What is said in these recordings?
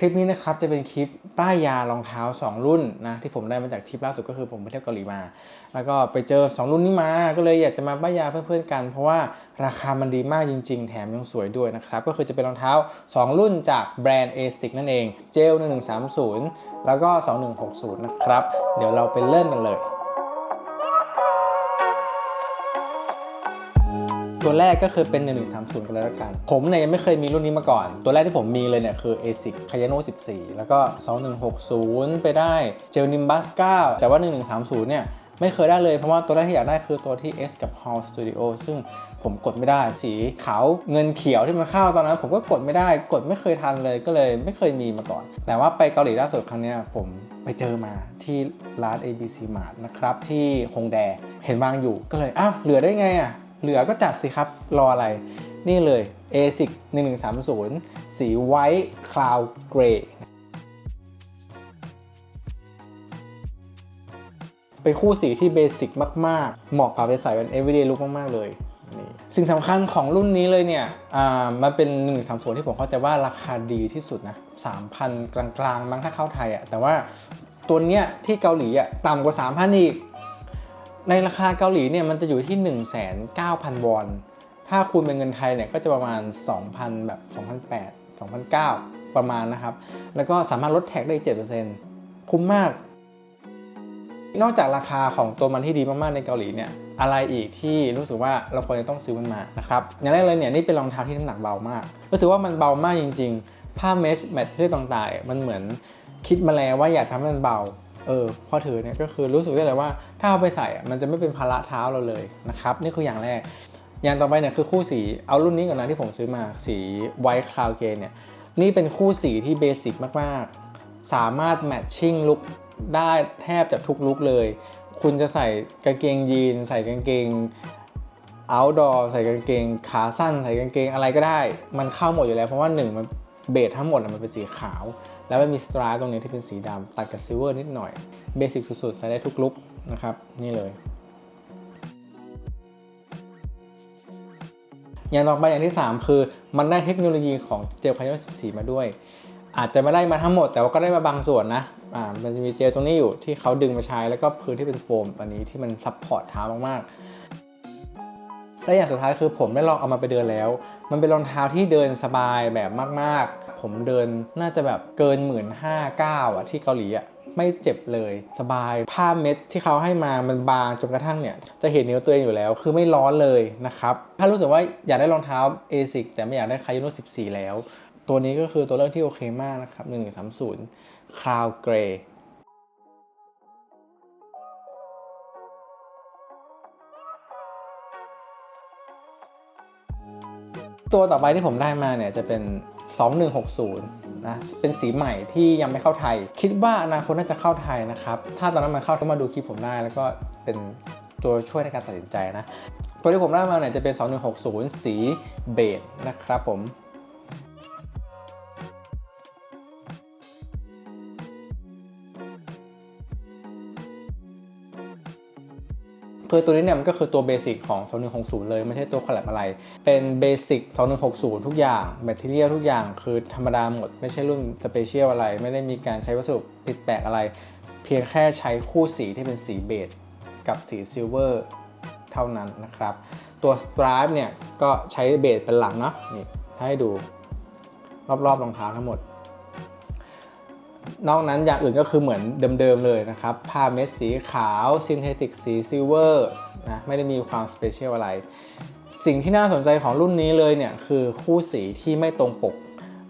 คลิปนี้นะครับจะเป็นคลิปป้ายยารองเท้า 2 รุ่นนะที่ผมได้มาจากทริปล่าสุดก็คือผมไปเที่ยวเกาหลีมา แล้วก็ไปเจอ 2 รุ่นนี้มา ก็เลยอยากจะมาป้ายยาเพื่อนๆกัน เพราะว่าราคามันดีมากจริง ๆ แถมยังสวยด้วยนะครับ ก็คือจะเป็นรองเท้า 2 รุ่นจากแบรนด์ ASIC นั่นเองเจล1130 แล้วก็ 2160 นะครับ เดี๋ยวเราไปเริ่มกันเลย ตัวแรกก็คือเป็น 1130 กันเลยละกัน ผมเนี่ยยังไม่เคยมีรุ่นนี้มาก่อน ตัวแรกที่ผมมีเลยเนี่ยคือ ASIC Kayano 14 แล้วก็ 2160 ไปได้เจล Nimbus 9 แต่ว่า 1130 เนี่ยไม่เคยได้เลยเพราะว่าตัวแรกที่อยากได้คือตัวที่ S กับ Hall Studio ซึ่งผมกดไม่ได้สีขาวเงินเขียวที่มันเข้าตอนนั้น ผมก็กดไม่ได้กดไม่เคยทันเลยก็เลยไม่เคยมีมาก่อน แต่ว่าไปเกาหลีล่าสุดครั้งนี้ผมไปเจอมาที่ร้าน ABC Mart นะครับ ที่ฮงแด เห็นวางอยู่ก็เลยอ้าวเหลือได้ไงอะ เหลือก็จัดสิครับ รออะไร นี่เลย ASIC 1130 สี White Cloud Gray เป็นคู่สีที่เบสิกมาก ๆ เหมาะกับไปใส่เป็น everyday look มาก ๆ เลยนี่สิ่งสำคัญของรุ่นนี้เลยเนี่ย อ่า มันเป็น130ที่ผมเข้าใจว่าราคาดีที่สุดนะ3,000กลางๆ มั้งถ้าเข้าไทยอะ่ะ แต่ว่าตัวเนี้ยที่เกาหลีอะ่ะต่ำกว่า 3,000 อีก ในราคาเกาหลีเนี่ยมันจะอยู่ที่ 19,000 วอน ถ้าคูณเป็นเงินไทยเนี่ยก็จะประมาณ 2,000 แบบ 2,800 2,900ประมาณนะครับ แล้วก็สามารถลดแท็กได้ 7%คุ้มมาก นอกจากราคาของตัวมันที่ดีมากๆในเกาหลีเนี่ย อะไรอีกที่รู้สึกว่าเราควรจะต้องซื้อมันมานะครับ อย่างแรกเลยเนี่ยนี่เป็นรองเท้าที่น้ำหนักเบามาก รู้สึกว่ามันเบามากจริง ๆ ผ้าเมชแมทเทอร์ต่างๆ มันเหมือนคิดมาแล้วว่าอยากทำให้มันเบา เออพอถือเนี่ยก็คือรู้สึกได้เลยว่า ถ้าเอาไปใส่มันจะไม่เป็นภาระเท้าเราเลยนะครับนี่คืออย่างแรก อย่างต่อไปเนี่ยคือคู่สีเอารุ่นนี้ก่อนนะที่ผมซื้อมาสี White Cloud g a เนี่ยนี่เป็นคู่สีที่เบสิกมากๆ สามารถแมทชิ่งลุคได้แทบจะทุกลุคเลย คุณจะใส่กางเกงยีน ใส่กางเกง outdoor ใส่กางเกงขาสั้น ใส่กางเกงอะไรก็ได้ มันเข้าหมดอยู่แล้วเพราะว่าหนึ่งมัน เบสทั้งหมดมันเป็นสีขาว แล้วมันมีสตร์ตรงนี้ที่เป็นสีดำตัดกับซิลเวอร์นิดหน่อยเบสิกสุดๆ ใส่ได้ทุกลุคนะครับ นี่เลย อย่างต่อไปอย่างที่ 3 คือมันได้เทคโนโลยีของเจลพายโน14 มาด้วย อาจจะไม่ได้มาทั้งหมด แต่ว่าก็ได้มาบางส่วนนะอ่ามันจะมีเจลตรงนี้อยู่ที่เขาดึงมาใช้แล้วก็พื้นที่เป็นโฟมอันนี้ที่มันซับพอร์ตเท้ามากๆและอย่างสุดท้ายคือผมได้ลองเอามาไปเดินแล้ว มันเป็นรองเท้าที่เดินสบายแบบมาก ๆ ผมเดินน่าจะแบบเกินหมื่นห้าเก้าอะที่เกาหลีอะไม่เจ็บเลยสบายผ้าเม็ดที่เขาให้มามันบางจนกระทั่งเนี่ย จะเห็นนิ้วตัวเองอยู่แล้ว คือไม่ร้อนเลยนะครับ ถ้ารู้สึกว่าอยากได้รองเท้า ASIC แต่ไม่อยากได้คายุโน14 แล้ว ตัวนี้ก็คือตัวเลือกที่โอเคมากนะครับ 1130 Cloud Gray ตัวต่อไปที่ผมได้มาเนี่ยจะเป็น 2160 นะ เป็นสีใหม่ที่ยังไม่เข้าไทย คิดว่าอนาคตน่าจะเข้าไทยนะครับ ถ้าตอนนั้นมันเข้าก็มาดูคลิปผมได้ แล้วก็เป็นตัวช่วยในการตัดสินใจนะ ตัวที่ผมได้มาเนี่ยจะเป็น 2160 สีเบจนะครับผม คือตัวนี้เนี่ยมันก็คือตัวเบสิกของ 2160 เลย ไม่ใช่ตัวคอลแลบอะไร เป็นเบสิก2160 ทุกอย่างแมทเทียลทุกอย่างคือธรรมดาหมด ไม่ใช่รุ่นสเปเชียลอะไร ไม่ได้มีการใช้วัสดุผิดแปลกอะไร เพียงแค่ใช้คู่สีที่เป็นสีเบจกับสีซิลเวอร์เท่านั้นนะครับ ตัวสตราฟเนี่ยก็ใช้เบสเป็นหลักเนาะนี่ให้ดูรอบๆรองเท้าทั้งหมด นอกนั้นอย่างอื่นก็คือเหมือนเดิมๆเลยนะครับ ผ้าเม็ดสีขาวซินเทติกสีซิลเวอร์นะไม่ได้มีความสเปเชียลอะไร สิ่งที่น่าสนใจของรุ่นนี้เลยเนี่ย คือคู่สีที่ไม่ตรงปก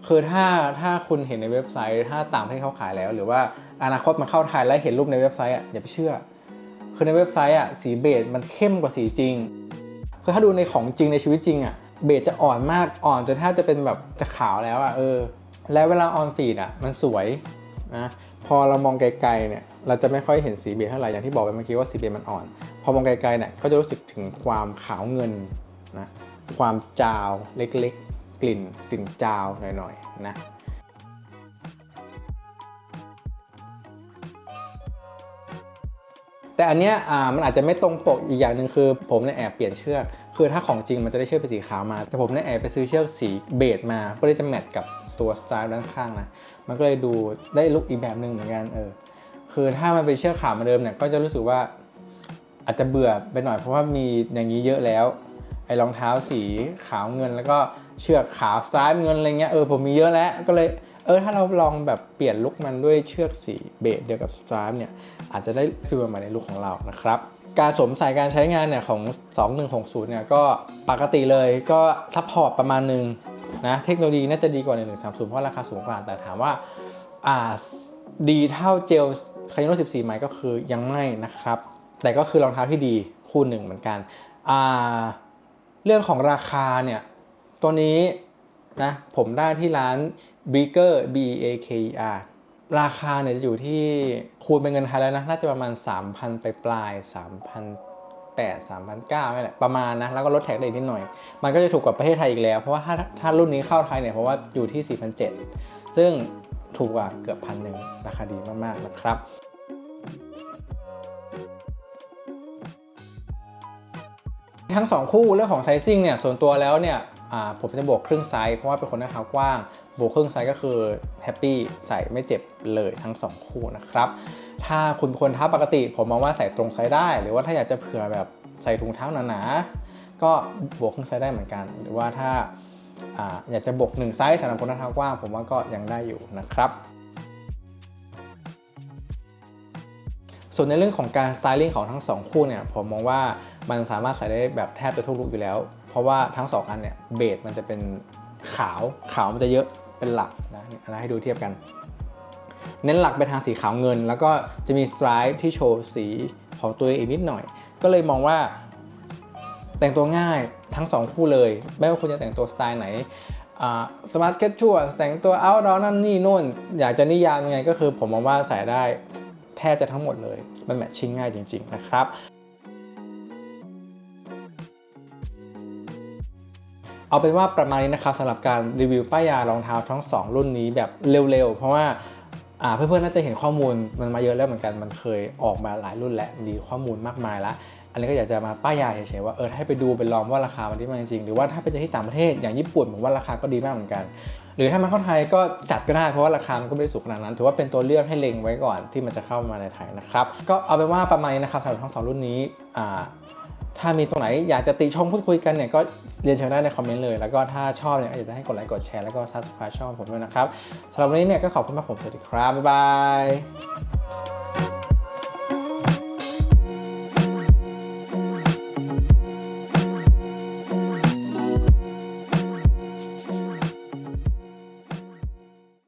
คือถ้าถ้าคุณเห็นในเว็บไซต์ ถ้าตางประเขาขายแล้ว หรือว่าอนาคตมันเข้าไทยแล้วเห็นรูปในเว็บไซต์อะอย่าไปเชื่อ คือในเว็บไซต์อะสีเบจมันเข้มกว่าสีจริง คือถ้าดูในของจริงในชีวิตจริงอะเบจจะอ่อนมากอ่อนจนแทบจะเป็นแบบจะขาวแล้วอะเออแล้วเวลาออนฟีดอะมันสวย นะพอเรามองไกลๆเนี่ยเราจะไม่ค่อยเห็นสีเบจเท่าไหร่อย่างที่บอกไปเมื่อกี้ว่าสีเบจมันอ่อน พอมองไกลๆเนี่ยก็จะรู้สึกถึงความขาวเงินนะความจาวเล็กๆ กลิ่นกลิ่นจาวหน่อยๆนะแต่อันเนี้ยอ่ามันอาจจะไม่ตรงปกอีกอย่างหนึ่งคือผมเนี่ยแอบเปลี่ยนเชือก คือถ้าของจริงมันจะได้เชือกเป็นสีขาวมา แต่ผมเนี่ยแอบไปซื้อเชือกสีเบจมาเพื่อที่จะแมทกับ ตัวสไตล์ด้านข้างนะมันก็เลยดูได้ลุคอีกแบบหนึ่งเหมือนกันเออคือถ้ามันเป็นเชือกขาวเหมือนเดิมเนี่ยก็จะรู้สึกว่าอาจจะเบื่อไปหน่อยเพราะว่ามีอย่างนี้เยอะแล้วไอ้รองเท้าสีขาวเงิน แล้วก็เชือกขาวสไตล์เงินอะไรเงี้ยเออผมมีเยอะแล้วก็เลยเออถ้าเราลองแบบเปลี่ยนลุคมันด้วยเชือกสีเบจเดียวกับสไตล์เนี่ยอาจจะได้ฟีลใหม่ในลุคของเรานะครับ การสวมใส่การใช้งานเนี่ยของ 2160เนี่ยก็ปกติเลยก็ซัพพอร์ตประมาณหนึง นะเทคโนโลยีน่าจะดีกว่า 1130 เพราะราคาสูงกว่า แต่ถามว่าดีเท่าเจลคาโน14ไหมก็คือยังไม่นะครับ แต่ก็คือรองเท้าที่ดีคู่หนึ่งเหมือนกัน เรื่องของราคาเนี่ย ตัวนี้นะผมได้ที่ร้าน Beaker B E A K E R ราคาเนี่ยจะอยู่ที่คูณเป็นเงินไทยแล้วนะ น่าจะประมาณ 3,000 ไปปลาย 3,800 3,900นี่แหละประมาณนะแล้วก็ลดแท็กได้นิดหน่อย มันก็จะถูกกว่าประเทศไทยอีกแล้ว เพราะว่าถ้าถ้ารุ่นนี้เข้าไทยเนี่ยเพราะว่าอยู่ที่ 4,700 ซึ่งถูกกว่าเกือบพันหนึ่งราคาดีมากๆนะครับทั้ง 2 คู่เรื่องของไซซิ่งเนี่ยส่วนตัวแล้วเนี่ยผมจะบวกครึ่งไซส์เพราะว่าเป็นคนหน้าเท้ากว้าง บวกเครึ่องไซส์ก็คือแฮปปี้ใส่ไม่เจ็บเลยทั้ง 2 คู่นะครับ ถ้าคุณเป็นคนเท้าปกติ ผมมองว่าใส่ตรงไซส์ได้ หรือว่าถ้าอยากจะเผื่อแบบใส่ถุงเท้าหนาๆก็บวกเครึ่องไซส์ได้เหมือนกัน หรือว่าถ้าอาอยากจะบวก1ไซส์สำหรับคนเท้ากว้างผมว่าก็ยังได้อยู่นะครับส่วนในเรื่องของการสไตลิ่งของทั้ง 2 คู่เนี่ยผมมองว่ามันสามารถใส่ได้แบบแทบจะทุกลุคอยู่แล้ว เพราะว่าทั้ง 2 อันเนี่ยเบสมันจะเป็นขาวขาวมันจะเยอะ เป็นหลักนะอันนั้นให้ดูเทียบกัน เน้นหลักไปทางสีขาวเงิน แล้วก็จะมีสไตร์ที่โชว์สีของตัวเองอีกนิดหน่อย ก็เลยมองว่าแต่งตัวง่ายทั้ง 2 คู่เลย ไม่ว่าคุณจะแต่งตัวสไตล์ไหนสมาร์ทแคชชัวแต่งตัวเอาท์ดอนั่นนี่นู่น อยากจะนิยามยังไงก็คือผมมองว่าใส่ได้แทบจะทั้งหมดเลย มันแมทชิ่งง่ายจริง ๆ นะครับ เอาเป็นว่าประมาณนี้นะครับสำหรับการรีวิวป้ายยารองเท้าทั้ง 2 รุ่นนี้แบบเร็วๆ เพราะว่าเพื่อนๆน่าจะเห็นข้อมูลมันมาเยอะแล้วเหมือนกันมันเคยออกมาหลายรุ่นแล้วมีข้อมูลมากมายล้วอันนี้ก็อยากจะมาป้ายยาเฉยๆว่าเออให้ไปดูไปลองว่าราคามันดีมากจริงหรือว่าถ้าไปเจอที่ต่างประเทศอย่างญี่ปุ่นผมว่าราคาก็ดีมากเหมือนกัน หรือถ้ามาเข้าไทยก็จัดก็ได้เพราะว่าราคามันก็ไม่ได้สูงขนาดนั้น ถือว่าเป็นตัวเลือกให้เล็งไว้ก่อนที่มันจะเข้ามาในไทยนะครับก็เอาเป็นว่าประมาณนี้นะครับสำหรับทั้งสองรุ่นนี้อ่า ถ้ามีตรงไหนอยากจะติชมพูดคุยกันเนี่ยก็เรียนเชิญได้ในคอมเมนต์เลย แล้วก็ถ้าชอบเนี่ยอยากจะให้กดไลค์กดแชร์แล้วก็ซับสไคร b e ช่องผมด้วยนะครับสำหรับวันนี้เนี่ยก็ขอบคุณมากผมสวัสดีครับบ๊ายบาย